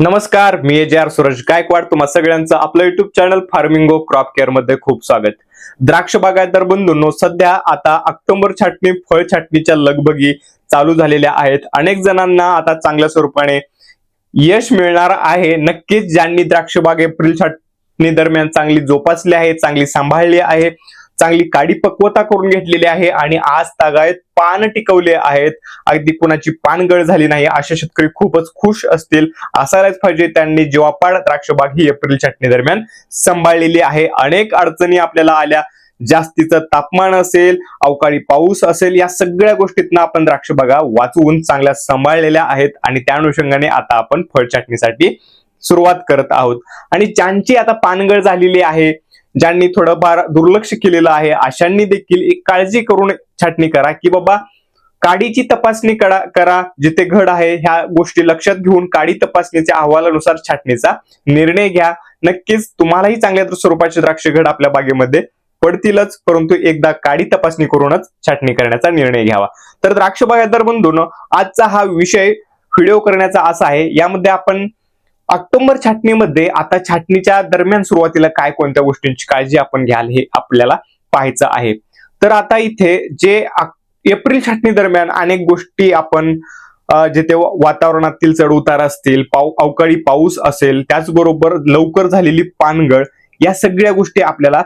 नमस्कार मी जे आर सूरज गायकवाड. तुम्हा सगळ्यांचं आपलं युट्यूब चॅनल फार्मिंगो क्रॉप केअरमध्ये खूप स्वागत. द्राक्ष बागायतदार बंधूंनो सध्या आता ऑक्टोबर छाटणी फळ छाटणीच्या लगबगी चालू झालेल्या आहेत. अनेक जणांना आता चांगल्या स्वरूपाने यश मिळणार आहे. नक्कीच ज्यांनी द्राक्ष बाग एप्रिल छाटणी दरम्यान चांगली जोपासली आहे चांगली सांभाळली आहे चांगली काडी पक्वता करून घेतलेली आहे आणि आज तागायत पान टिकवले आहेत. अगदी कुणाची पानगळ झाली नाही असे शेतकरी खूपच खुश असतील असायलाच पाहिजे. त्यांनी जीवापाड द्राक्षबाग ही एप्रिल छाटणी दरम्यान सांभाळलेली आहे. अनेक अडचणी आपल्याला आल्या. जास्तीचं तापमान असेल अवकाळी पाऊस असेल या सगळ्या गोष्टीतनं आपण द्राक्षबागा वाचवून चांगल्या सांभाळलेल्या आहेत आणि त्या अनुषंगाने आता आपण फळ छाटणीसाठी सुरुवात करत आहोत. आणि ज्यांची आता पानगळ झालेली आहे ज्यांनी थोडंफार दुर्लक्ष केलेलं आहे अशांनी देखील एक काळजी करून छाटणी करा की बाबा काडीची तपासणी करा करा जिथे घड आहे ह्या गोष्टी लक्षात घेऊन काडी तपासणीच्या अहवालानुसार छाटणीचा निर्णय घ्या. नक्कीच तुम्हालाही चांगल्या स्वरूपाचे द्राक्ष घड आपल्या बागेमध्ये पडतीलच परंतु एकदा काडी तपासणी करूनच छाटणी करण्याचा निर्णय घ्यावा. तर द्राक्ष बागायतदार बंधून आजचा हा विषय व्हिडिओ करण्याचा असा आहे. यामध्ये आपण ऑक्टोबर छाटणीमध्ये आता छाटणीच्या दरम्यान सुरुवातीला काय कोणत्या गोष्टींची काळजी आपण घ्याल हे आपल्याला पाहायचं आहे. तर आता इथे जे एप्रिल छाटणी दरम्यान अनेक गोष्टी आपण जेथे जिथे वातावरणातील चढउतार असतील पाऊ अवकाळी पाऊस असेल त्याचबरोबर लवकर झालेली पानगळ या सगळ्या गोष्टी आपल्याला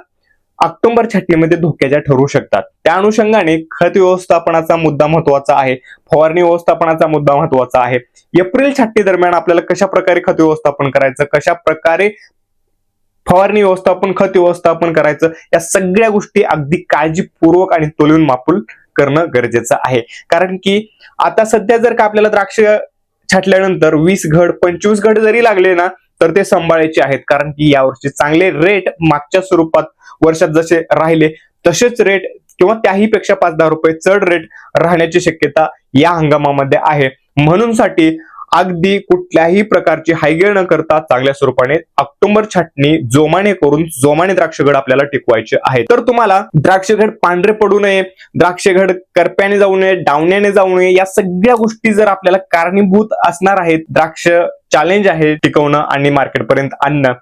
ऑक्टोबर छाटणीमध्ये धोक्याच्या ठरू शकतात. त्या अनुषंगाने खत व्यवस्थापनाचा मुद्दा महत्त्वाचा आहे. फवारणी व्यवस्थापनाचा मुद्दा महत्त्वाचा आहे. एप्रिल छाटणी दरम्यान आपल्याला कशा प्रकारे खत व्यवस्थापन करायचं? कशा प्रकारे फवारणी व्यवस्थापन खत व्यवस्थापन करायचं? या सगळ्या गोष्टी अगदी काळजीपूर्वक आणि तोलून मापून करणं गरजेचं आहे. कारण की आता सध्या जर का आपल्याला द्राक्ष छाटल्यानंतर वीस घड पंचवीस घड जरी लागले ना तर ते सांभाळायचे आहेत. कारण की यावर्षी चांगले रेट मागच्या स्वरूपात वर्षात जसे राहिले तसेच रेट किंवा त्याही पेक्षा पाच दहा रुपये चढ रेट राहण्याची शक्यता या हंगामामध्ये आहे. म्हणून साठी अगदी कुठल्याही प्रकारची हायगेळ न करता चांगल्या स्वरूपाने ऑक्टोबर छाटणी जोमाने करून जोमाने द्राक्षगड आपल्याला टिकवायचे आहे. तर तुम्हाला द्राक्षगड पांढरे पडू नये द्राक्षगड करप्याने जाऊ नये डावण्याने जाऊ नये या सगळ्या गोष्टी जर आपल्याला कारणीभूत असणार आहेत द्राक्ष चॅलेंज आहे टिकवणं आणि मार्केटपर्यंत आणणं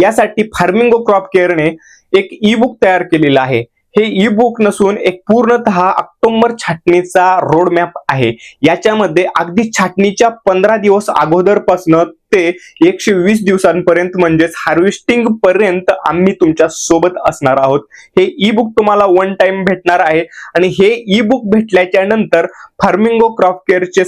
यासाठी फार्मिंगो क्रॉप केअरने एक ई बुक तयार केलेलं आहे. हे ई बुक नसून एक पूर्णतः ऑक्टोबर छाटणीचा रोड मॅप आहे. याच्यामध्ये अगदी छाटणीच्या पंधरा दिवस अगोदरपासनं ते एकशे वीस दिवसांपर्यंत म्हणजेच हार्वेस्टिंग पर्यंत आम्ही तुमच्यासोबत असणार आहोत. हे ई बुक तुम्हाला वन टाइम भेटणार आहे. आणि हे ई बुक भेटल्याच्या नंतर फार्मिंगो क्रॉप केअरचे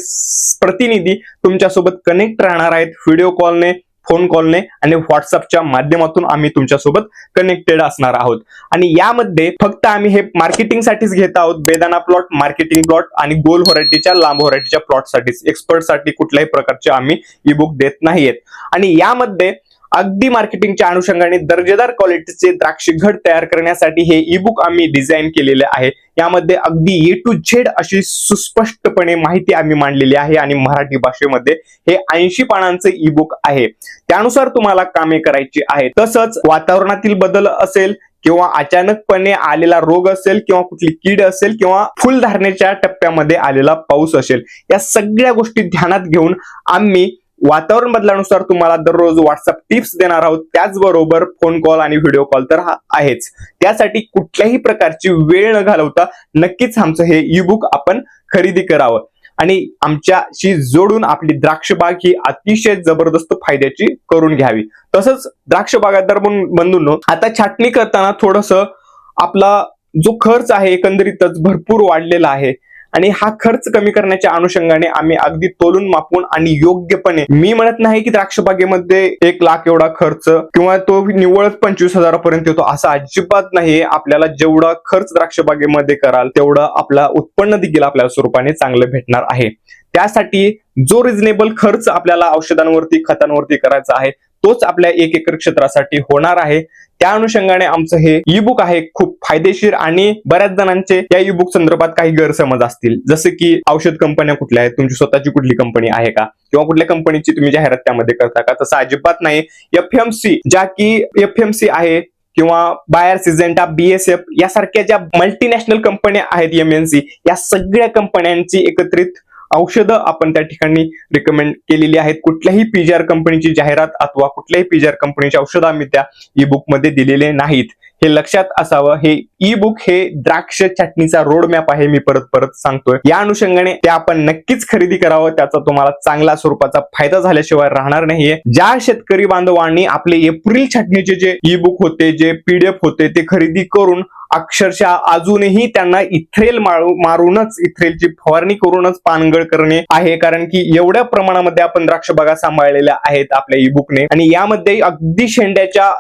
प्रतिनिधी तुमच्यासोबत कनेक्ट राहणार आहेत. व्हिडिओ कॉलने फोन कॉलने आणि व्हॉट्सअपच्या माध्यमातून आम्ही तुमच्यासोबत कनेक्टेड असणार आहोत. आणि यामध्ये फक्त आम्ही हे मार्केटिंगसाठीच घेत आहोत. बेदाना प्लॉट मार्केटिंग प्लॉट आणि गोल व्हरायटीच्या लांब व्हरायटीच्या प्लॉटसाठीच एक्सपर्टसाठी कुठल्याही प्रकारचे आम्ही ई बुक देत नाहीयेत. आणि यामध्ये अगदी मार्केटिंगच्या अनुषंगाने दर्जेदार क्वालिटीचे द्राक्ष घड तयार करण्यासाठी हे ई बुक आम्ही डिझाईन केलेले आहे. यामध्ये अगदी ए टू झेड अशी सुस्पष्टपणे माहिती आम्ही मांडलेली आहे आणि मराठी भाषेमध्ये हे ऐंशी पानांचे ई बुक आहे. त्यानुसार तुम्हाला कामे करायची आहे तसंच वातावरणातील बदल असेल किंवा अचानकपणे आलेला रोग असेल किंवा कुठली कीड असेल किंवा फुलधारणेच्या टप्प्यामध्ये आलेला पाऊस असेल या सगळ्या गोष्टी ध्यानात घेऊन आम्ही वातावरण बदलानुसार तुम्हाला दररोज व्हॉट्सअप टिप्स देणार आहोत. त्याचबरोबर फोन कॉल आणि व्हिडिओ कॉल तर हा आहेच. त्यासाठी कुठल्याही प्रकारची वेळ न घालवता नक्कीच आमचं हे ई बुक आपण खरेदी करावं. आणि आमच्याशी जोडून आपली द्राक्षबाग ही अतिशय जबरदस्त फायद्याची करून घ्यावी. तसंच द्राक्ष बागायतदार बंधून बंधूंनो आता छाटणी करताना थोडस आपला जो खर्च आहे एकंदरीतच भरपूर वाढलेला आहे. आणि हा खर्च कमी करण्याच्या अनुषंगाने आम्ही अगदी तोलून मापून आणि योग्यपणे मी म्हणत नाही की द्राक्ष बागेमध्ये एक लाख एवढा खर्च किंवा तो निव्वळच पंचवीस हजारापर्यंत येतो असं अजिबात नाही आपल्याला जेवढा खर्च द्राक्ष बागेमध्ये कराल तेवढं आपला उत्पन्न देखील आपल्या स्वरूपाने चांगलं भेटणार आहे. त्यासाठी जो रिजनेबल खर्च आपल्याला औषधांवरती खतांवरती करायचा आहे तोच आपल्या एक एकर क्षेत्रासाठी होणार आहे. त्या अनुषंगाने आमचं हे ई बुक आहे खूप फायदेशीर आणि बऱ्याच जणांचे या ई बुक संदर्भात काही गैरसमज असतील. जसे की औषध कंपन्या कुठल्या आहेत? तुमची स्वतःची कुठली कंपनी आहे का? किंवा कुठल्या कंपनीची तुम्ही जाहिरात त्यामध्ये करता का? तसं अजिबात नाही. एफ एम सी ज्या की एफ एम सी आहे किंवा बायर सिजेंटा बीएसएफ यासारख्या ज्या मल्टीनॅशनल कंपन्या आहेत एमएनसी या सगळ्या कंपन्यांची एकत्रित औषधं आपण त्या ठिकाणी रिकमेंड केलेली आहेत. कुठल्याही पीजीआर कंपनीची जाहिरात अथवा कुठल्याही पीजीआर कंपनीची औषधं आम्ही त्या ई बुकमध्ये दिलेले नाहीत. हे लक्षात असावं. हे ई बुक हे द्राक्ष चटणीचा रोड मॅप आहे मी परत परत सांगतोय. या अनुषंगाने ते आपण नक्कीच खरेदी करावं त्याचा तुम्हाला चांगला स्वरूपाचा फायदा झाल्याशिवाय राहणार नाहीये. ज्या शेतकरी बांधवांनी आपले एप्रिल छाटणीचे जे ई बुक होते जे पीडीएफ होते ते खरेदी करून अक्षरशः अजूनही त्यांना इथ्रेल मारूनच इथ्रेलची फवारणी करूनच पानगळ करणे आहे. कारण की एवढ्या प्रमाणामध्ये आपण द्राक्ष बागा सांभाळलेल्या आहेत आपल्या ई बुकने आणि यामध्ये अगदी शेंड्याच्या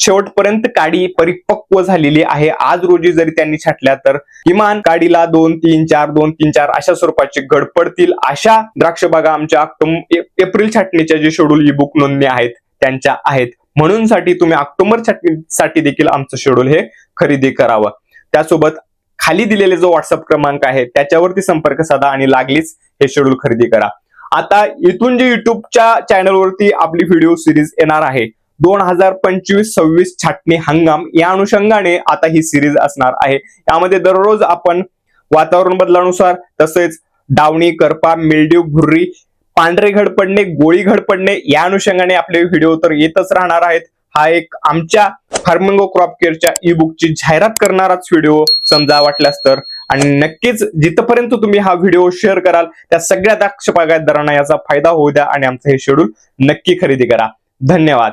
शेवटपर्यंत काडी परिपक्व झालेली आहे. आज रोजी जरी त्यांनी छाटल्या तर किमान काडीला दोन तीन चार दोन तीन चार अशा स्वरूपाचे घड पडतील. अशा द्राक्ष बागा आमच्या ऑक्टोबर एप्रिल छाटणीच्या जे शेड्यूल ई बुक नोंदणी आहेत त्यांच्या आहेत. म्हणून साठी तुम्ही ऑक्टोबर छाटणीसाठी देखील आमचं शेड्यूल हे खरेदी करावं. त्यासोबत खाली दिलेले जो व्हॉट्सअप क्रमांक आहे त्याच्यावरती संपर्क साधा आणि लागलीच हे शेड्यूल खरेदी करा. आता इथून जे युट्यूबच्या चॅनलवरती आपली व्हिडिओ सिरीज येणार आहे दोन हजार पंचवीस सव्वीस छाटणी हंगाम या अनुषंगाने आता ही सिरीज असणार आहे. यामध्ये दररोज आपण वातावरण बदलानुसार तसेच डावणी करपा मिल्ड्यू भुर्री पांढरे घड पडणे गोळी घड पडणे या अनुषंगाने आपले व्हिडिओ तर येतच राहणार आहेत. हा एक आमच्या फार्मिंगो क्रॉप केअरच्या ई बुकची जाहिरात करणाराच व्हिडिओ समजा वाटल्यास तर. आणि नक्कीच जिथपर्यंत तुम्ही हा व्हिडिओ शेअर कराल त्या सगळ्या दक्ष बागायतदारांना याचा फायदा होऊ द्या आणि आमचं हे शेड्यूल नक्की खरेदी करा. धन्यवाद.